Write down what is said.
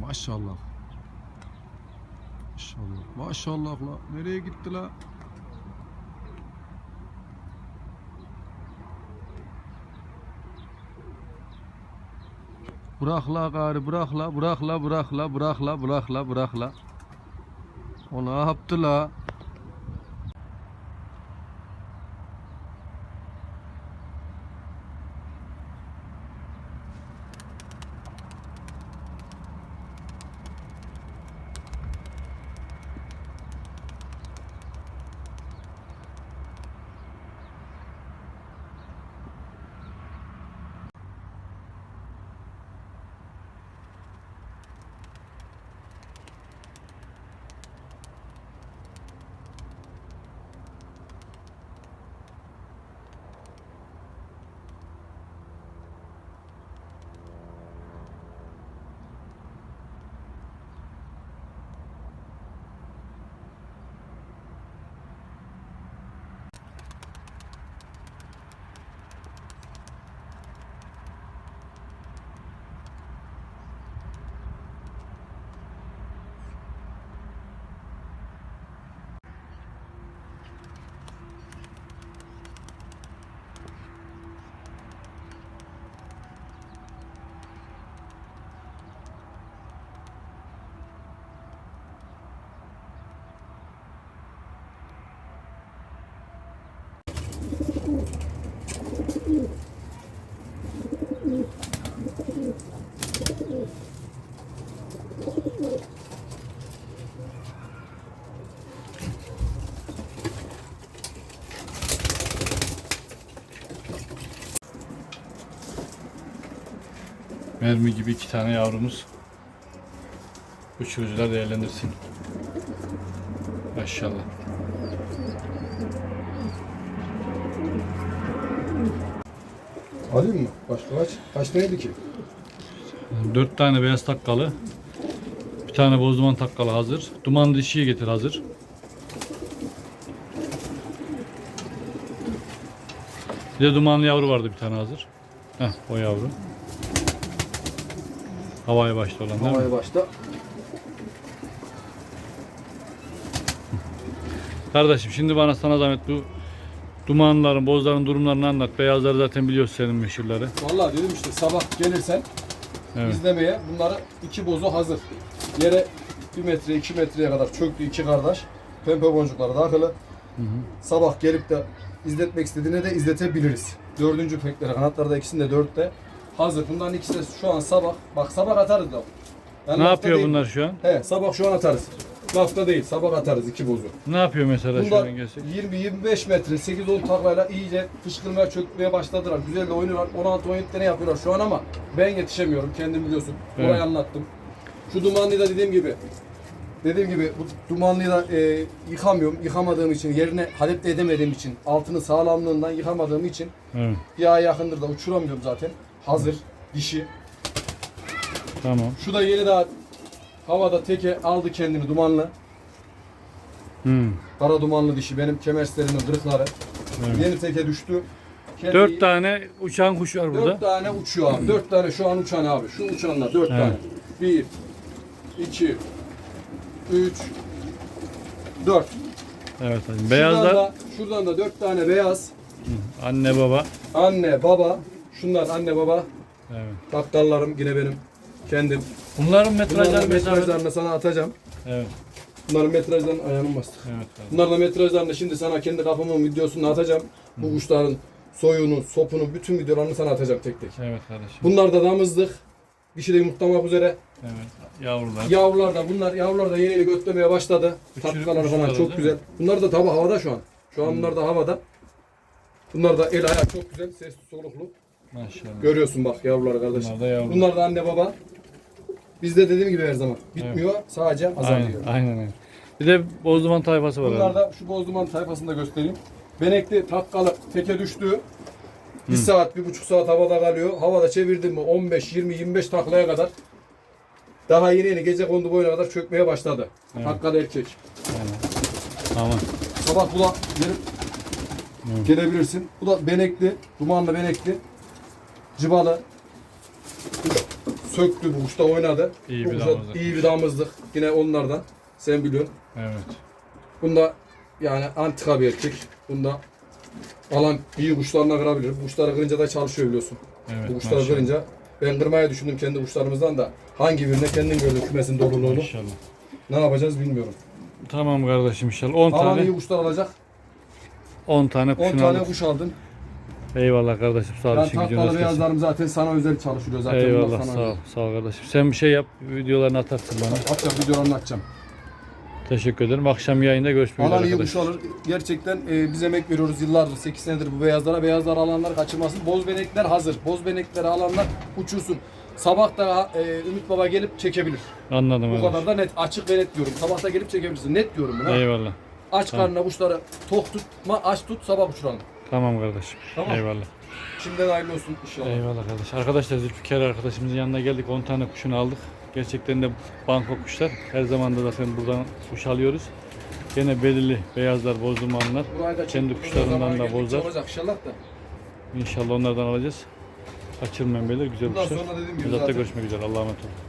maşallah. Maşallah. Maşallah la. Nereye gitti la? Bırak la gari bırak la bırak la bırak la bırak la bırak la bırak la. O ne yaptı la? Mermi gibi iki tane yavrumuz. Uçurucular değerlendirsin. Maşallah. Alayım mı? Başka kaç? Kaç neydi ki? Dört tane beyaz takkalı. Bir tane boz duman takkalı hazır. Duman dişiyi getir hazır. Bir de dumanlı yavru vardı bir tane hazır. Heh, o yavru. Havaya başta olan değil mi? Havaya başta. Kardeşim şimdi bana sana zahmet bu dumanların, bozların durumlarını anlat. Beyazları zaten biliyorsun senin meşhurları. Vallahi dedim işte sabah gelirsen Evet. izlemeye bunları iki bozu hazır. Yere 1 metre 2 metreye kadar çöktü iki kardeş. Pembe boncukları takılı. Sabah gelip de izletmek istediğine de izletebiliriz. Dördüncü pekleri kanatları da ikisinde de dörtte. Hazır. Bunların ikisi de şu an sabah. Bak sabah atarız da. Yani Ne yapıyor değil. bunlar şu an? He sabah şu an atarız. Lafta değil sabah atarız iki bozu. Ne yapıyor mesela şu Bunlar an gelsek? 20-25 metre 8-10 taklayla iyice fışkırmaya çökmeye başladılar. Güzel de oynuyorlar. 16-17 tane yapıyorlar şu an ama ben yetişemiyorum. Kendim biliyorsun. Orayı Evet. anlattım. Şu dumanlıyı da dediğim gibi dediğim gibi bu dumanlıyı da e, yıkamıyorum. Yıkamadığım için yerine adapte edemediğim için altını sağlamlığından yıkamadığım için Evet. ay yakındır da uçuramıyorum zaten. Hazır dişi. Tamam. Şu da yeni daha havada teke aldı kendini dumanlı. Hmm. Kara dumanlı dişi benim kemerslerimin kırıkları. Evet. Yeni teke düştü. Kendi- Dört tane uçan kuş var Dört burada. tane uçuyor abi. Dört tane şu an uçan abi. Şu uçanlar dört Evet. tane. Bir, iki, üç, dört. Evet. Şuradan Beyazlar da, şuradan da dört tane beyaz. anne baba. Anne, baba. Şunlar anne, baba. Evet. Bakkallarım yine benim. Kendim. Bunların metrajları Bunların mesela. metrajlarını sana atacağım. Evet. Bunların metrajlarını ayağını bastık. Evet. evet. Bunların da metrajlarını şimdi sana kendi kafamın videosunu atacağım. Bu kuşların soyunu, sopunu, bütün videolarını sana atacağım tek tek. Evet kardeşim. Bunlar da damızlık. Dişi de yumurtlamak üzere. Evet. Yavrular. Yavrular da bunlar yavrular da yeni yeni götlemeye başladı. Uçurup Tatlıları falan uçuyorlar, çok değil güzel. mi? Bunlar da tabi havada şu an. Şu an bunlar da havada. Bunlar da el ayağı çok güzel, sesli soluklu. Maşallah. Görüyorsun bak yavruları kardeşim. Bunlar da yavru. Bunlar da anne baba. Bizde dediğim gibi her zaman bitmiyor, sadece azalıyor. Aynen, aynen aynen. Bir de bozduman tayfası var. Bunlar abi. da şu bozduman tayfasını da göstereyim. Benekli takkalı teke düştü. Bir saat, bir buçuk saat havada kalıyor. Havada çevirdim mi 15, 20, 25 taklaya kadar daha yeni yeni gece kondu boyuna kadar çökmeye başladı. Evet. Takkalı erkek. Tamam. Sabah bu da gelip gelebilirsin. Bu da benekli, dumanlı benekli. Cıbalı. Söktü bu kuşta oynadı. İyi bu bir damızlık. iyi bir damızlık. Yine onlardan. Sen biliyorsun. Evet. Bunda yani antika bir erkek. Bunda alan iyi kuşlarına kırabilir. Bu kuşları kırınca da çalışıyor biliyorsun. Evet. bu kuşları maşallah. kırınca ben kırmaya düşündüm kendi kuşlarımızdan da hangi birine kendin gördün kümesin doluluğunu. Maşallah. Ne yapacağız bilmiyorum. Tamam kardeşim inşallah. 10 Alan tane iyi kuşlar alacak. 10 tane 10 kuşunu tane aldık. kuş aldın. Eyvallah kardeşim sağ ol. Ben İşin gücün tatlı rast gelsin. beyazlarım zaten sana özel çalışıyor zaten. Bunlar Eyvallah sana sağ ol. özel. Sağ ol kardeşim. Sen bir şey yap. Videolarını atarsın bana. Atacağım videolarını atacağım. Teşekkür ederim. Akşam yayında görüşmek üzere Alan iyi arkadaşlar. kuş alır. Gerçekten e, biz emek veriyoruz yıllardır. 8 senedir bu beyazlara. Beyazlar alanlar kaçırmasın. Boz benekler hazır. Boz benekleri alanlar uçursun. Sabah da e, Ümit Baba gelip çekebilir. Anladım Bu kardeşim. kadar da net. Açık ve net diyorum. Sabah da gelip çekebilirsin. Net diyorum buna. Eyvallah. Aç karnına kuşları tok tutma, aç tut, sabah uçuralım. Tamam kardeşim. Tamam. Eyvallah. Şimdiden hayırlı olsun inşallah. Eyvallah kardeş. Arkadaşlar Zülfikar arkadaşımızın yanına geldik. 10 tane kuşunu aldık. Gerçekten de banko kuşlar. Her zaman da zaten buradan kuş alıyoruz. Gene belirli beyazlar, bozdumanlar. Kendi kuşlarından da bozlar. Olacak inşallah da. İnşallah onlardan alacağız. Kaçırmayın beyler. Güzel Bundan kuşlar. sonra dediğim gibi Bizatta zaten görüşmek üzere. Allah'a emanet olun.